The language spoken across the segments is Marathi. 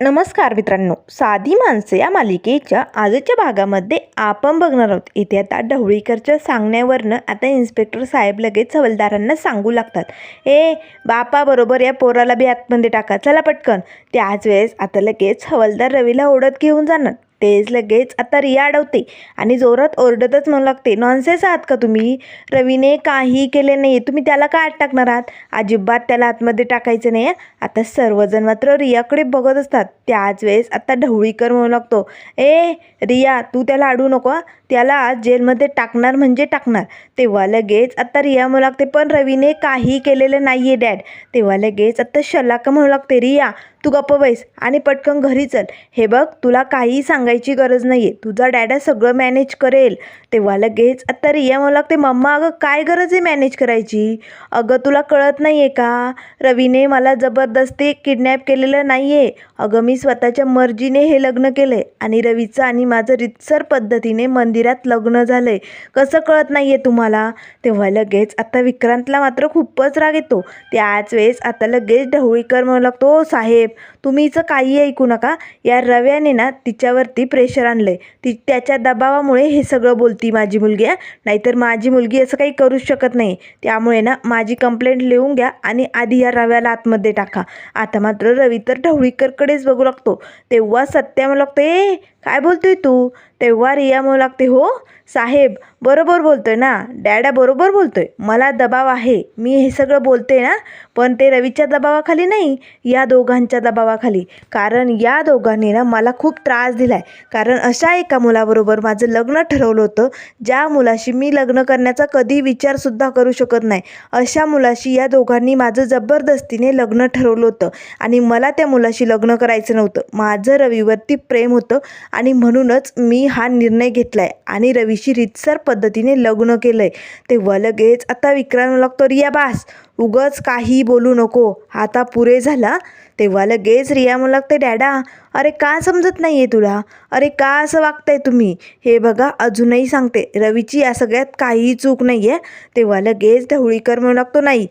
नमस्कार मित्रांनो. साधी माणसं या मालिकेच्या आजच्या भागामध्ये आपण बघणार आहोत. इथे आता ढवळीकरच्या सांगण्यावरनं आता इन्स्पेक्टर साहेब लगेच हवलदारांना सांगू लागतात. ए बापाबरोबर या पोराला बी आतमध्ये टाका. चला पटकन. त्याच वेळेस आता लगेच हवलदार रवीला ओढत घेऊन जाणार. तेच लगेच आता रिया अडवते आणि जोरात ओरडतच म्हणू लागते नॉनसेन्स आहात का तुम्ही? रवीने काही केले नाही तुम्ही त्याला का आत टाकणार आहात? अजिबात त्याला आतमध्ये टाकायचं नाही आता सर्वजण मात्र रियाकडे बघत असतात. त्याच वेळेस आता ढवळीकर म्हणू लागतो ए रिया तू त्याला अडू नको त्याला आज जेलमध्ये टाकणार म्हणजे टाकणार. तेव्हा लगेच आता रिया म्हणू लागते पण रवीने काही केलेलं नाही आहे डॅड. तेव्हा लगेच आता शलाका म्हणू लागते रिया तू गप्प बैस आणि पटकन घरी चल. हे बघ तुला काही सांग सांगायची गरज नाही आहे तुझा डॅडा सगळं मॅनेज करेल. तेव्हा लगेच आता रिया म्हणू लागते मम्मा अगं काय गरज आहे मॅनेज करायची? अगं तुला कळत नाही आहे का? रवीने मला जबरदस्ती किडनॅप केलेलं नाही आहे अगं मी स्वतःच्या मर्जीने हे लग्न केलं आहे आणि रवीचं आणि माझं रितसर पद्धतीने मंदिरात लग्न झालं आहे कसं कळत नाही आहे तुम्हाला? तेव्हा लगेच आता विक्रांतला मात्र खूपच राग येतो. त्याच वेळेस आता लगेच ढवळीकर म्हणू लागतो साहेब तुम्ही काही ऐकू नका. या रव्याने ना तिच्यावरती प्रेशर आणलं आहे ती त्याच्या दबावामुळे हे सगळं बोलती माझी मुलगी आहे नाहीतर माझी मुलगी असं काही करूच शकत नाही. त्यामुळे ना माझी कंप्लेंट लिहून घ्या आणि आधी या रव्याला आतमध्ये टाका. आता मात्र रवी तर ढवळीकरकडेच बघू लागतो. तेव्हा सत्या मला लागतो ए काय बोलतोय तू? तेव्हा रिया म्हणू लागते हो साहेब बरोबर बोलतोय ना? डॅडा बरोबर बोलतोय. मला दबाव आहे. मी हे सगळं बोलते ना? पण ते रवीच्या दबावाखाली नाही या दोघांच्या दबावाखाली. कारण या दोघांनी ना मला खूप त्रास दिला आहे कारण अशा एका मुलाबरोबर माझं लग्न ठरवलं होतं. ज्या मुलाशी मी लग्न करण्याचा कधी विचारसुद्धा करू शकत नाही. अशा मुलाशी या दोघांनी माझं जबरदस्तीने लग्न ठरवलं होतं. आणि मला त्या मुलाशी लग्न करायचं नव्हतं. माझं रवीवरती प्रेम होतं. आणि म्हणूनच मी हा निर्णय घेतला आहे आणि रवीशी रितसर पद्धतीने लग्न केलं आहे तेव्हा लगेच आता विक्रांत लागतो रिया बास. उगच काही बोलू नको. आता पुरे झाला. तेव्हा लगेच रिया म्हणू लागते डॅडा अरे का समजत नाही आहे तुला? अरे का असं वागताय तुम्ही? हे बघा अजूनही सांगते. रवीची या सगळ्यात काहीही चूक नाही आहे तेव्हा लगेच ढवळीकर म्हणू लागतो नाही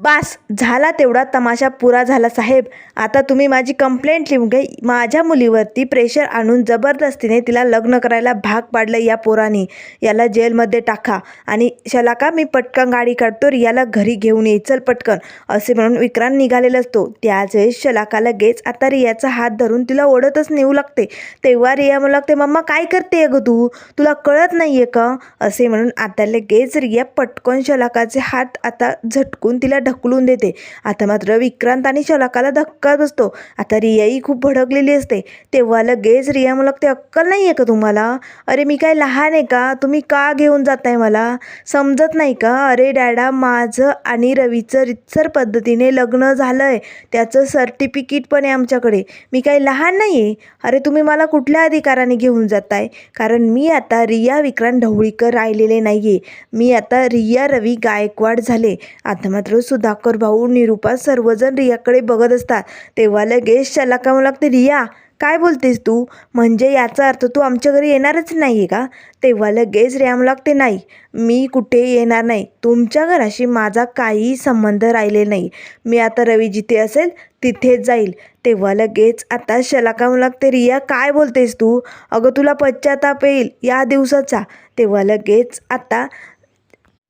बास झाला तेवढा तमाशा पुरा झाला साहेब. आता तुम्ही माझी कंप्लेंट लिहून घ्या. माझ्या मुलीवरती प्रेशर आणून जबरदस्तीने तिला लग्न करायला भाग पाडलं या पोराने. याला जेलमध्ये टाका. आणि शलाका मी पटकन गाडी काढतो रियाला घरी घेऊन ये. चल पटकन. असे म्हणून विक्रांत निघालेला असतो. त्याच वेळेस शलाका लगेच आता रियाचा हात धरून तिला ओढतच नेऊ लागते. तेव्हा रिया म्हणू लागते मम्मा काय करते अगं तू? तुला कळत नाही आहे का? असे म्हणून आता लगेच रिया पटकन शलाकाचे हात आता झटकून तिला ढकलून देते. आता मात्र विक्रांत आणि शलाकाला धक्का बसतो. आता रियाही खूप भडकलेली असते. तेव्हा लगेच रिया मुलक ते अक्कल नाही आहे का तुम्हाला? अरे मी काय लहान आहे का? तुम्ही का घेऊन जाताय मला? समजत नाही का? अरे डॅडा माझं आणि रवीचं रितसर पद्धतीने लग्न झालं आहे त्याचं सर्टिफिकेट पण आहे आमच्याकडे. मी काही लहान नाही आहे अरे तुम्ही मला कुठल्या अधिकाराने घेऊन जाताय? कारण मी आता रिया विक्रांत ढवळीकर राहिलेले नाही आहे मी आता रिया रवी गायकवाड झाले. आता मात्र सुधाकर भाऊ निरूपा सर्वजण रियाकडे बघत असतात. तेव्हा लगेच शलाका लागते रिया काय बोलतेस तू? म्हणजे याचा अर्थ तू आमच्या घरी येणारच नाही आहे का? तेव्हा लगेच रिया लागते नाही मी कुठे येणार नाही. तुमच्या घराशी माझा काहीही संबंध राहिले नाही. मी आता रवी जिथे असेल तिथेच जाईल. तेव्हा लगेच आता शलाका लागते रिया काय बोलतेस तू? अगं तुला पश्चाताप येईल या दिवसाचा. तेव्हा लगेच आता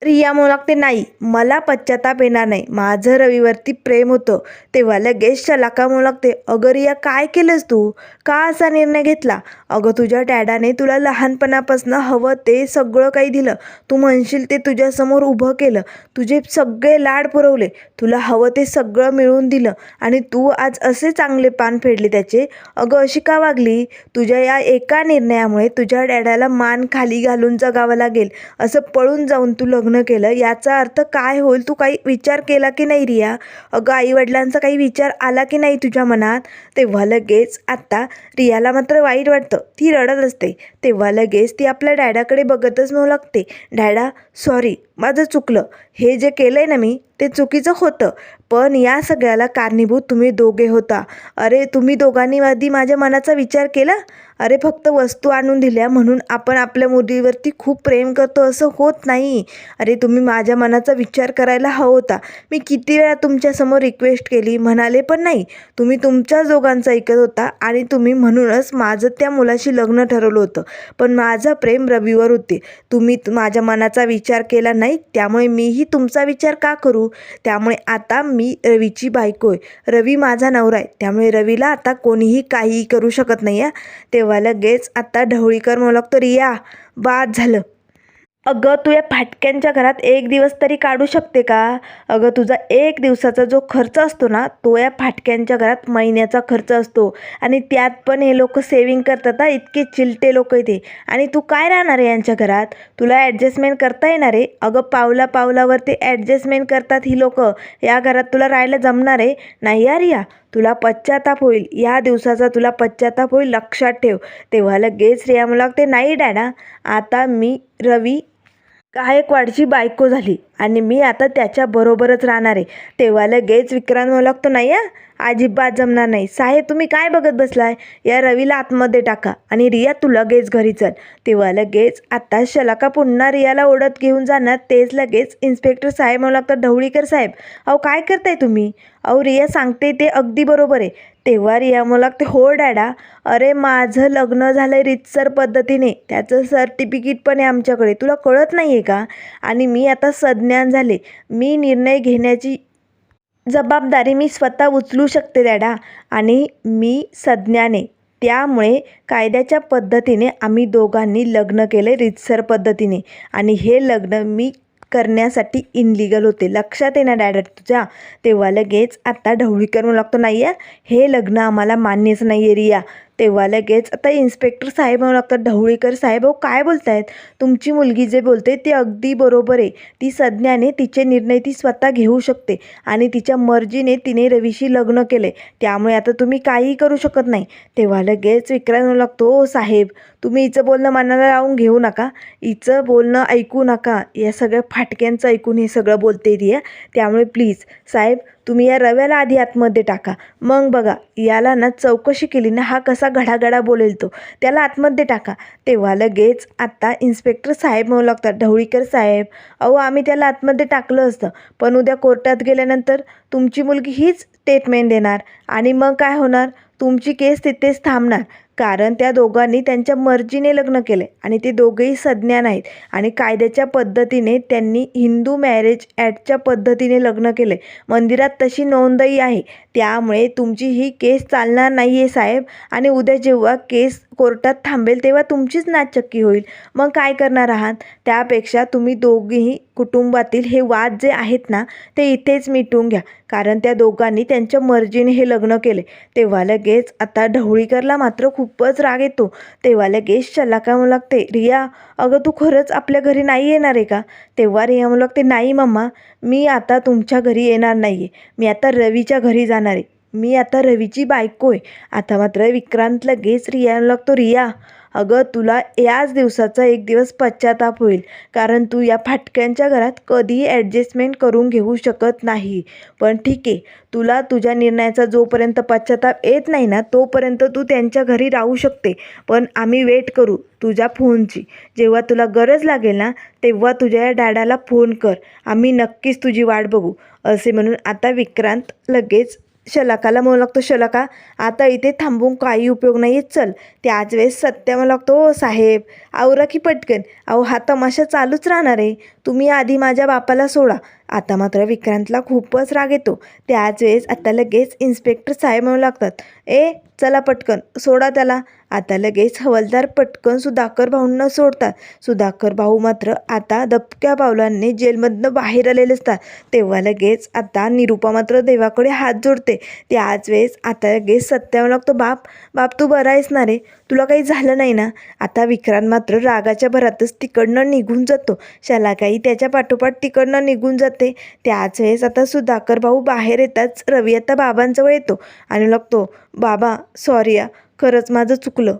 रिया म्हणू लागते नाही. मला पश्चाताप येणार नाही. माझं रवीवरती प्रेम होतं. तेव्हा लगेच शलाका म्हणू लागते अगं रिया काय केलंस तू? का असा निर्णय घेतला? अगं तुझ्या डॅडाने तुला लहानपणापासून हवं ते सगळं काही दिलं. तू म्हणशील ते तुझ्यासमोर उभं केलं. तुझे सगळे लाड पुरवले. तुला हवं ते सगळं मिळवून दिलं. आणि तू आज असे चांगले पान फेडले त्याचे. अगं अशी का वागली? तुझ्या या एका निर्णयामुळे तुझ्या डॅडाला मान खाली घालून जगावं लागेल. असं पळून जाऊन तू लग्न केलं याचा अर्थ काय होईल? तू काही विचार केला की नाही रिया? अगं आईवडिलांचा काही विचार आला की नाही तुझ्या मनात? तेव्हा लगेच आत्ता रियाला मात्र वाईट वाटतं. ती रडत असते. तेव्हा लगेच ती आपल्या डॅडाकडे बघतच म्हणू लागते. डॅडा सॉरी माझं चुकलं. हे जे केलं आहे ना मी ते चुकीचं होतं. पण या सगळ्याला कारणीभूत तुम्ही दोघे होता. अरे तुम्ही दोघांनी आधी माझ्या मनाचा विचार केला? अरे फक्त वस्तू आणून दिल्या म्हणून आपण आपल्या मुलीवरती खूप प्रेम करतो असं होत नाही. अरे तुम्ही माझ्या मनाचा विचार करायला हवा होता. मी किती वेळा तुमच्यासमोर रिक्वेस्ट केली म्हणाले पण नाही. तुम्ही तुमच्याच दोघांचा ऐकत होता आणि तुम्ही म्हणूनच माझं त्या मुलाशी लग्न ठरवलं होतं. पण माझं प्रेम रवीवर होते. तुम्ही माझ्या मनाचा विचार केला नाही त्यामुळे मीही तुमचा विचार का करू? त्यामुळे आता मी रवीची बायको आहे. रवी माझा नवरा आहे. त्यामुळे रवीला आता कोणीही काहीही करू शकत नाही आहे तेव्हा लगेच आता ढवळीकर म्हणू लागतो रिया बाद झालं. अगं तू या फाटक्यांच्या घरात एक दिवस तरी काढू शकते का? अगं तुझा एक दिवसाचा जो खर्च असतो ना तो या फाटक्यांच्या घरात महिन्याचा खर्च असतो. आणि त्यात पण हे लोक सेविंग करतात हा इतके चिलटे लोक इथे. आणि तू काय राहणार आहे यांच्या घरात? तुला ॲडजस्टमेंट करता येणार आहे? अगं पावला पावलावर ते ॲडजस्टमेंट करतात ही लोक. या घरात तुला राहायला जमणार आहे? नाही यार या. तुला पश्चाताप होईल. या दिवसाचा तुला पश्चाताप होईल लक्षात ठेव. तेव्हा लगेच रिया मला लागते नाही डॅडा आता मी रवी गायकवाडची बायको झाली. आणि मी आता त्याच्याबरोबरच राहणार आहे. तेव्हा लगेच विक्रांत म्हणू लागतो नाही हा? अजिबात जमणार नाही. साहेब तुम्ही काय बघत बसलाय? या रवीला आतमध्ये टाका आणि रिया तू लगेच घरी चल. तेव्हा लगेच आता शलाका पुन्हा रियाला ओढत घेऊन जाणार. तेच लगेच इन्स्पेक्टर साहेब म्हणू लागतात ढवळीकर साहेब. अहो काय करताय तुम्ही? अहो रिया सांगते ते अगदी बरोबर आहे. तेव्हा रिया मला लागते हो डॅडा. अरे माझं लग्न झालं आहे रितसर पद्धतीने. त्याचं सर्टिफिकेट पण आहे आमच्याकडे. तुला कळत नाही आहे का? आणि मी आता ज्ञान झाले. मी निर्णय घेण्याची जबाबदारी मी स्वतः उचलू शकते डॅडा. आणि मी सज्ञाने. त्यामुळे कायद्याच्या पद्धतीने आम्ही दोघांनी लग्न केले रितसर पद्धतीने. आणि हे लग्न मी करण्यासाठी इनलिगल होते. लक्षात येणार ना डॅडा तुझ्या. तेव्हा लगेच आत्ता ढवळीकर म्हणू लागतो नाही आहे हे लग्न आम्हाला मान्यच नाही आहे रिया. तेव्हा लगेच. आता इन्स्पेक्टर साहेब म्हणू लागतात ढवळीकर साहेब हो काय बोलतायत? तुमची मुलगी जे बोलते ते अगदी बरोबर आहे. ती सज्ञाने तिचे निर्णय ती स्वतः घेऊ शकते आणि तिच्या मर्जीने तिने रवीशी लग्न केले त्यामुळे आता तुम्ही काहीही करू शकत नाही. तेव्हा लगेच विक्रांत म्हणू लागतो हो साहेब तुम्ही हिचं बोलणं मनाला लावून घेऊ नका. हिचं बोलणं ऐकू नका. या सगळ्या फाटक्यांचं ऐकून हे सगळं बोलते ती आहे. त्यामुळे प्लीज साहेब तुम्ही या रव्याला आधी आतमध्ये टाका. मग बघा याला ना चौकशी केली ना हा कसा घडाघडा बोलेल तो. त्याला आतमध्ये टाका. तेव्हा लगेच आत्ता इन्स्पेक्टर साहेब म्हणू लागतात ढवळीकर साहेब अहो आम्ही त्याला आतमध्ये टाकलं असतं. पण उद्या कोर्टात गेल्यानंतर तुमची मुलगी हीच स्टेटमेंट देणार. आणि मग काय होणार? तुमची केस तिथेच थांबणार. कारण त्या दोघांनी त्यांच्या मर्जीने लग्न केले आणि ते दोघेही सज्ञान आहेत आणि कायद्याच्या पद्धतीने त्यांनी हिंदू मॅरेज ॲक्टच्या पद्धतीने लग्न केले. मंदिरात तशी नोंदही आहे. त्यामुळे तुमची ही केस चालणार नाही आहे साहेब. आणि उद्या जेव्हा केस कोर्टात थांबेल तेव्हा तुमचीच नाचक्की होईल. मग काय करणार आहात? त्यापेक्षा तुम्ही दोघेही कुटुंबातील हे वाद जे आहेत ना ते इथेच मिटून घ्या. कारण त्या दोघांनी त्यांच्या मर्जीने हे लग्न केले. तेव्हा लगेच आता ढवळीकरला मात्र खूप खूपच राग येतो. तेव्हा लगेच शलाका म्हणू लागते रिया अगं तू खरंच आपल्या घरी नाही येणार आहे का? तेव्हा रिया म्हणू लागते नाही मम्मा मी आता तुमच्या घरी येणार नाही आहे मी आता रवीच्या घरी जाणार आहे. मी आता रवीची बायको आहे. आता मात्र विक्रांत लगेच रियाला लागतो रिया अगं तुला याच दिवसाचा एक दिवस पश्चाताप होईल कारण तू या फाटक्यांच्या घरात कधीही ॲडजस्टमेंट करून घेऊ शकत नाही. पण ठीक आहे तुला तुझ्या निर्णयाचा जोपर्यंत पश्चाताप येत नाही ना तोपर्यंत तू त्यांच्या घरी राहू शकते. पण आम्ही वेट करू तुझ्या फोनची. जेव्हा तुला गरज लागेल ना तेव्हा तुझ्या या डॅडाला फोन कर. आम्ही नक्कीच तुझी वाट बघू असे म्हणून आता विक्रांत लगेच शलाकाला म्हणू लागतो शलाका. आता इथे थांबून काही उपयोग नाही आहे चल त्याच वेळेस सत्य म्हणू लागतो "ओ साहेब. आवरा की पटकन. अहो हा तमाशा चालूच राहणार आहे. तुम्ही आधी माझ्या बापाला सोडा. आता मात्र विक्रांतला खूपच राग येतो. त्याच वेळेस आता लगेच इन्स्पेक्टर साहेब म्हणू लागतात ए चला पटकन सोडा त्याला. आता लगेच हवालदार पटकन सुधाकर भाऊंना सोडतात. सुधाकर भाऊ मात्र आता दबक्या पावलांनी जेलमधनं बाहेर आलेले असतात. तेव्हा लगेच आता निरूपा मात्र देवाकडे हात जोडते. त्याच वेळेस आता लगेच सत्यावर लागतो बाप बाप तू बरा आहेस ना रे तुला काही झालं नाही ना? आता विक्रांत मात्र रागाच्या भरातच तिकडनं निघून जातो. शाला काही त्याच्या पाठोपाठ तिकडनं निघून जात त्याच वेळेस आता सुधाकर भाऊ बाहेर येताच रवी आता बाबांजवळ येतो आणि लागतो बाबा सॉरी या खरंच माझं चुकलं.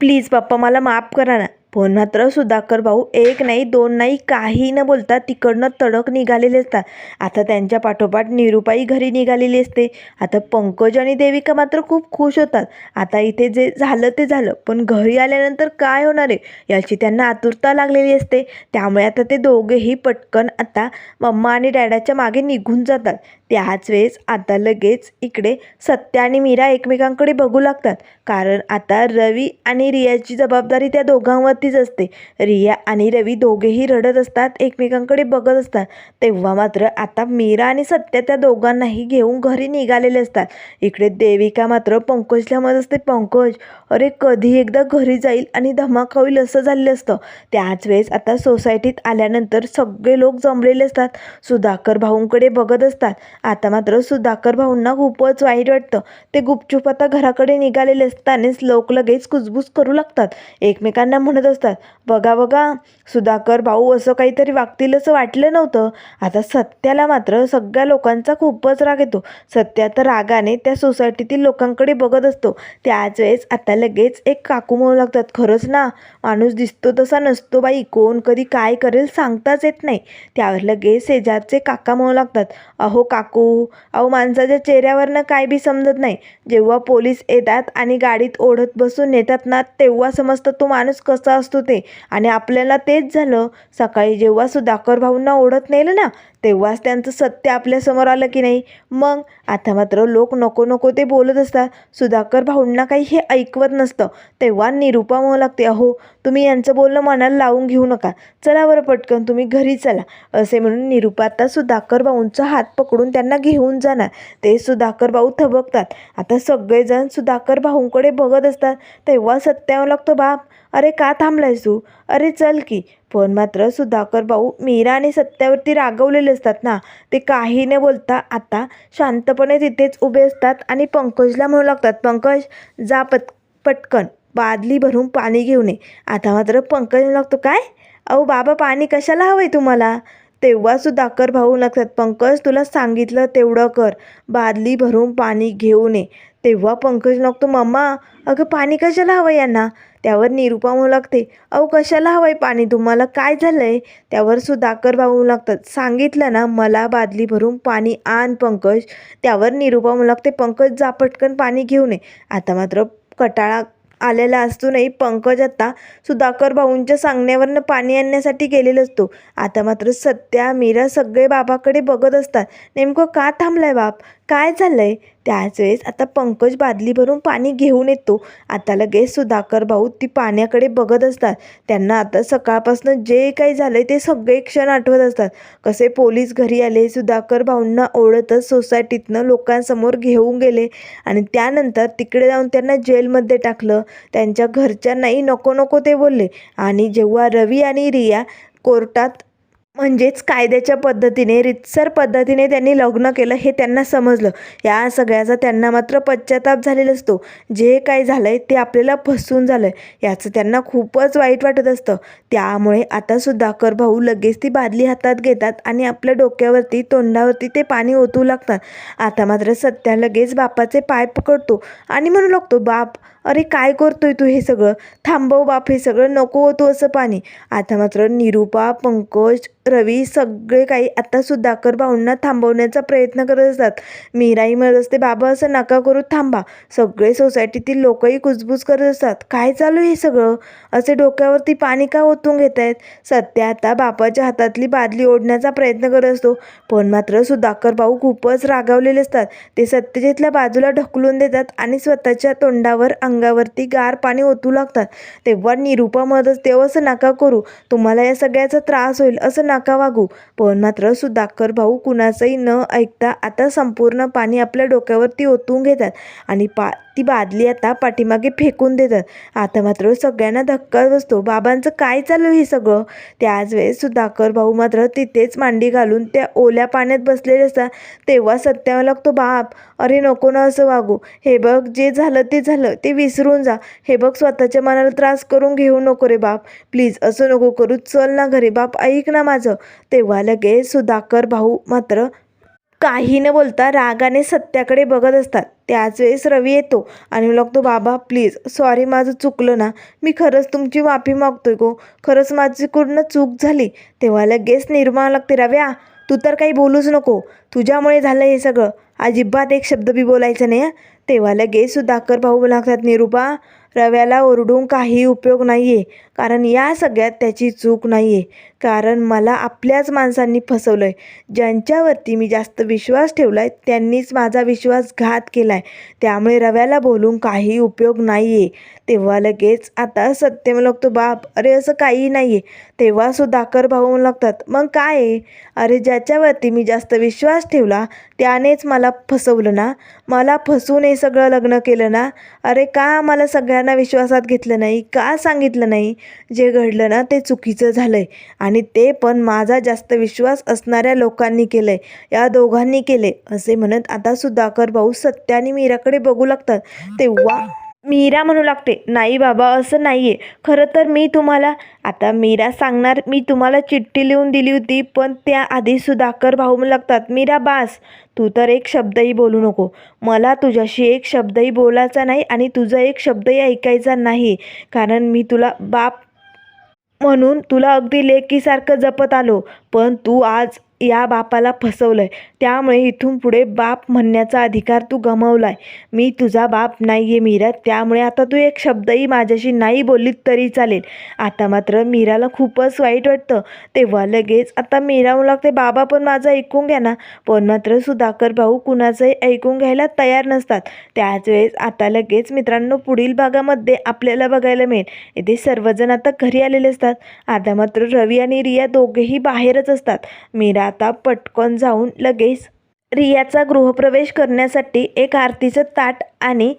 प्लीज पप्पा मला माफ करा ना. पण मात्र सुधाकर भाऊ एक नाही दोन नाही काही न बोलता तिकडनं तडक निघालेले असतात. आता त्यांच्या पाठोपाठ निरुपाई घरी निघालेली असते. आता पंकज आणि देविका मात्र खूप खुश होतात. आता इथे जे झालं ते झालं पण घरी आल्यानंतर काय होणार आहे? याची त्यांना आतुरता लागलेली असते. त्यामुळे आता ते दोघेही पटकन आता मम्मा आणि डॅडाच्या मागे निघून जातात. त्याच वेळेस आता लगेच इकडे सत्या आणि मीरा एकमेकांकडे बघू लागतात. कारण आता रवी आणि रियाची जबाबदारी त्या दोघांवर दोघांवरतीच असते. रिया आणि रवी दोघेही रडत असतात एकमेकांकडे बघत असतात. तेव्हा मात्र आता मीरा आणि सत्या त्या दोघांनाही घेऊन घरी निघालेले असतात. इकडे देविका मात्र पंकजला मत असते पंकज अरे कधी एकदा घरी जाईल आणि धमाका होईल असं झालेलं असतं. त्याच वेळेस आता सोसायटीत आल्यानंतर सगळे लोक जमलेले असतात. सुधाकर भाऊंकडे बघत असतात. आता मात्र सुधाकर भाऊंना खूपच वाईट वाटतं. ते गुपचूप आता घराकडे निघालेले असतानाच लोक लगेच कुजबूज करू लागतात. एकमेकांना म्हणत असतात. बघा बघा सुधाकर भाऊ असं काहीतरी वागतील असं वाटलं नव्हतं. आता सत्याला मात्र सगळ्या लोकांचा खूपच राग येतो. सत्या तर रागाने त्या सोसायटीतील लोकांकडे बघत असतो. त्याच वेळेस आता लगेच एक काकू म्हणू लागतात खरंच ना माणूस दिसतो तसा नसतो बाई. कोण कधी काय करेल सांगताच येत नाही. त्यावर लगेच शेजारचे काका म्हणू लागतात अहो काकू अहो माणसाच्या चेहऱ्यावरनं काय बी समजत नाही. जेव्हा पोलीस येतात आणि गाडीत ओढत बसून नेतात ना तेव्हा समजतं तो माणूस कसा असतो ते. आणि आपल्याला तेच झालं सकाळी जेव्हा सुधाकर भाऊंना ओढत नेलं ना तेव्हाच त्यांचं सत्य आपल्यासमोर आलं की नाही. मग आता मात्र लोक नको नको ते बोलत असतात. सुधाकर भाऊंना काही हे ऐकवत नसतं. तेव्हा निरुपा म्हणू लागते अहो तुम्ही यांचं बोलणं मनाला लावून घेऊ नका. चला बरं पटकन तुम्ही घरी चला. असे म्हणून निरुपा आता सुधाकर भाऊंचा हात पकडून त्यांना घेऊन जाणार. ते सुधाकर भाऊ थबकतात. आता सगळेजण सुधाकर भाऊंकडे बघत असतात. तेव्हा सत्यावं लागतो बाप. अरे का थांबलायस तू? अरे चल की. पण मात्र सुधाकर भाऊ मीरा आणि सत्यावरती रागवलेले असतात ना. ते काही न बोलता आता शांतपणे तिथेच उभे असतात आणि पंकजला म्हणू लागतात पंकज जा पट पटकन. बादली भरून पाणी घेऊन ये. आता मात्र पंकज म्हणू लागतो काय? अहो बाबा पाणी कशाला हवं आहे तुम्हाला? तेव्हा सुधाकर भाऊ लागतात पंकज तुला सांगितलं तेवढं कर. बादली भरून पाणी घेऊन ये. तेव्हा पंकज लागतो मम्मा अगं पाणी कशाला हवं यांना? त्यावर निरुपा म्हणू लागते. अहो कशाला हवंय पाणी? तुम्हाला काय झालंय? त्यावर सुधाकर भाऊ लागतात. सांगितलं ना मला बादली भरून पाणी आण पंकज. त्यावर निरुपा म्हणू लागते. पंकज जा पटकन पाणी घेऊ नये आता मात्र कटाळा आलेला असतो नाही पंकज आता सुधाकर भाऊंच्या सांगण्यावरनं पाणी आणण्यासाठी गेलेला असतो. आता मात्र सत्या मीरा सगळे बाबाकडे बघत असतात. नेमकं का थांबलाय बाप? काय झालंय? त्याच वेळेस आता पंकज बादली भरून पाणी घेऊन येतो. आता लगेच सुधाकर भाऊ ती पाण्याकडे बघत असतात. त्यांना आता सकाळपासून जे काही झालंय ते सगळे क्षण आठवत असतात. कसे पोलीस घरी आले सुधाकर भाऊंना ओढतच सोसायटीतनं लोकांसमोर घेऊन गेले आणि त्यानंतर तिकडे जाऊन त्यांना जेलमध्ये टाकलं. त्यांच्या घरच्यांनाही नको नको ते बोलले. आणि जेव्हा रवी आणि रिया कोर्टात म्हणजेच कायद्याच्या पद्धतीने रितसर पद्धतीने त्यांनी लग्न केलं हे त्यांना समजलं. या सगळ्याचा त्यांना मात्र पश्चाताप झालेला असतो. जे काय झालं आहे ते आपल्याला फसून झालं आहे याचं त्यांना खूपच वाईट वाटत असतं. त्यामुळे आतासुद्धा करभाऊ भाऊ लगेच ती बादली हातात घेतात आणि आपल्या डोक्यावरती तोंडावरती ते पाणी ओतू लागतात. आता मात्र सत्या लगेच बापाचे पाय पकडतो आणि म्हणू लागतो बाप अरे काय करतोय तू हे सगळं? थांबव बाप हे सगळं नको होतो असं पाणी. आता मात्र निरुपा पंकज रवी सगळे काही आत्तासुद्धा सुधाकर भाऊंना थांबवण्याचा प्रयत्न करत असतात. मीराही म्हणत असते बाबा असं नका करू थांबा. सगळे सोसायटीतील लोकही कुजबूज करत असतात. काय चालू आहे हे सगळं? असे डोक्यावरती पाणी का ओतून घेत आहेत सध्या आता बापाच्या हातातली बादली ओढण्याचा प्रयत्न करत असतो. पण मात्र सुधाकर भाऊ खूपच रागावलेले असतात. ते सत्यजितला बाजूला ढकलून देतात आणि स्वतःच्या तोंडावर अंगावरती गार पाणी ओतू लागतात. तेव्हा निरुपा म्हणत असते असं नका करू. तुम्हाला या सगळ्याचा त्रास होईल. असं नका वागू. पण मात्र सुधाकर भाऊ कुणाचंही न ऐकता आता संपूर्ण पाणी आपल्या डोक्यावरती ओतून घेतात आणि पा ती बादली आता पाठीमागे फेकून देतात. आता मात्र सगळ्यांना धक्का बसतो. बाबांचं काय चालू हे सगळं? त्याच वेळेस सुधाकर भाऊ मात्र तिथेच मांडी घालून त्या ओल्या पाण्यात बसलेले असतात. तेव्हा सत्यावर लागतो बाप अरे नको ना असं वागू. हे बघ जे झालं ते झालं ते विसरून जा. हे बघ स्वतःच्या मनाला त्रास करून घेऊ नको रे बाप. प्लीज असं नको करू. चल ना घरी. बाप ऐक ना माझं. माझं. तेव्हा लगेच सुधाकर भाऊ मात्र काही न बोलता रागाने सत्याकडे बघत असतात. त्याच वेळेस रवी येतो आणि मला लागतो बाबा प्लीज सॉरी माझं चुकलं ना. मी खरंच तुमची माफी मागतोय गो. खरंच माझी पूर्ण चूक झाली. तेव्हा लगेच निर्माण लागते रव्या तू तर काही बोलूच नको. तुझ्यामुळे झालं हे सगळं. अजिबात एक शब्द बी बोलायचं नाही हा. तेव्हा लगेच सुधाकर भाऊ लागतात निरुपा रव्याला ओरडून काही उपयोग नाही आहे कारण या सगळ्यात त्याची चूक नाही आहे कारण मला आपल्याच माणसांनी फसवलं आहे ज्यांच्यावरती मी जास्त विश्वास ठेवला आहे त्यांनीच माझा विश्वासघात केला आहे त्यामुळे रव्याला बोलून काही उपयोग नाही आहे तेव्हा लगेच आता सत्य म्हणू लागतो बाप अरे असं काही नाही आहे तेव्हा कर भाऊ म्हणू लागतात मग काय? आहे अरे ज्याच्यावरती मी जास्त विश्वास ठेवला त्यानेच मला फसवलं ना? मला फसून हे सगळं लग्न केलं ना? अरे का मला सगळ्यांना विश्वासात घेतलं नाही? का सांगितलं नाही? जे घडलं ना ते चुकीचं झालं आहे आणि ते पण माझा जास्त विश्वास असणाऱ्या लोकांनी केलं आहे या दोघांनी केले असे म्हणत आता सुधाकर भाऊ सत्याने मीराकडे बघू लागतात. तेव्हा मीरा म्हणू लागते नाही बाबा असं नाही आहे खरं तर मी तुम्हाला आता मीरा सांगणार मी तुम्हाला चिठ्ठी लिहून दिली होती पण त्याआधी सुधाकर भाऊ म्हणू लागतात मीरा बास तू तर एक शब्दही बोलू नको. मला तुझ्याशी एक शब्दही बोलायचा नाही आणि तुझा एक शब्दही ऐकायचा नाही. कारण मी तुला बाप म्हणून तुला अगदी लेकीसारखं जपत आलो. पण तू आज या बापाला फसवलं आहे त्यामुळे इथून पुढे बाप म्हणण्याचा अधिकार तू गमावला आहे मी तुझा बाप नाही आहे मीरा. त्यामुळे आता तू एक शब्दही माझ्याशी नाही बोललीत तरी चालेल. आता मात्र मीराला खूपच वाईट वाटतं. तेव्हा लगेच आता मीरा म्हणू लागते बाबा पण माझं ऐकून घ्या ना. पण मात्र सुधाकर भाऊ कुणाचंही ऐकून घ्यायला तयार नसतात. त्याच वेळेस आता लगेच मित्रांनो पुढील भागामध्ये आपल्याला बघायला मिळेल. इथे सर्वजण आता घरी आलेले असतात. आता मात्र रवी आणि रिया दोघेही बाहेरच असतात. मीरा आता पटकन जाऊन लगेच रियाचा गृहप्रवेश करण्यासाठी एक आरतीचं ताट आणि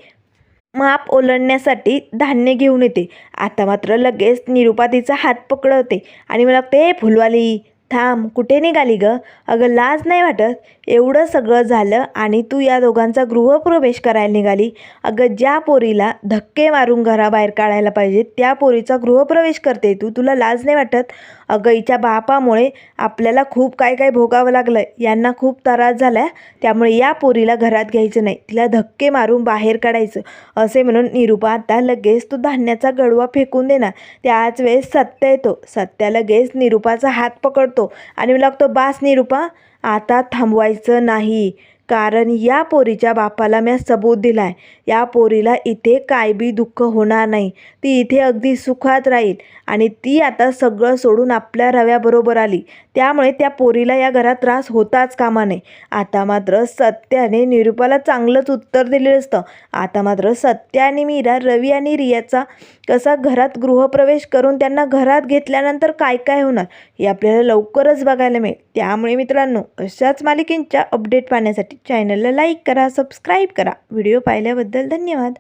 माप ओलांडण्यासाठी धान्य घेऊन येते. आता मात्र लगेच निरुपा तिचा हात पकडवते आणि मला लागते फुलवाली थांब कुठे निघाली ग? अगं लाज नाही वाटत. एवढं सगळं झालं आणि तू या दोघांचा गृहप्रवेश करायला निघाली. अगं ज्या पोरीला धक्के मारून घराबाहेर काढायला पाहिजे त्या पोरीचा गृहप्रवेश करते तू. तुला लाज नाही वाटत? अगं हिच्या बापामुळे आपल्याला खूप काय काय भोगावं लागलं. यांना खूप त्रास झाला. त्यामुळे या पोरीला घरात घ्यायचं नाही. तिला धक्के मारून बाहेर काढायचं. असे म्हणून निरुपा आता लगेच तो धान्याचा गडवा फेकून देणार. त्याच वेळेस सत्य येतो. सत्या लगेच निरुपाचा हात पकडतो. आणि मला लागतो बास निरुपा आता थांबवायचं नाही. कारण या पोरीच्या बापाला मी सबूत दिला आहे या पोरीला इथे काय बी दुःख होणार नाही. ती इथे अगदी सुखात राहील. आणि ती आता सगळं सोडून आपल्या रव्याबरोबर आली. त्यामुळे त्या पोरीला या घरात त्रास होताच कामा नये. आता मात्र सत्याने निरुपाला चांगलंच उत्तर दिलेलं असतं. आता मात्र सत्य आणि मीरा रवी आणि रियाचा कसा घरात गृहप्रवेश करून त्यांना घरात घेतल्यानंतर काय काय होणार हे आपल्याला लवकरच बघायला मिळेल. त्यामुळे मित्रांनो अशाच मालिकेंच्या अपडेट पाहण्यासाठी चॅनलला लाईक करा सबस्क्राईब करा. व्हिडिओ पाहिल्याबद्दल धन्यवाद.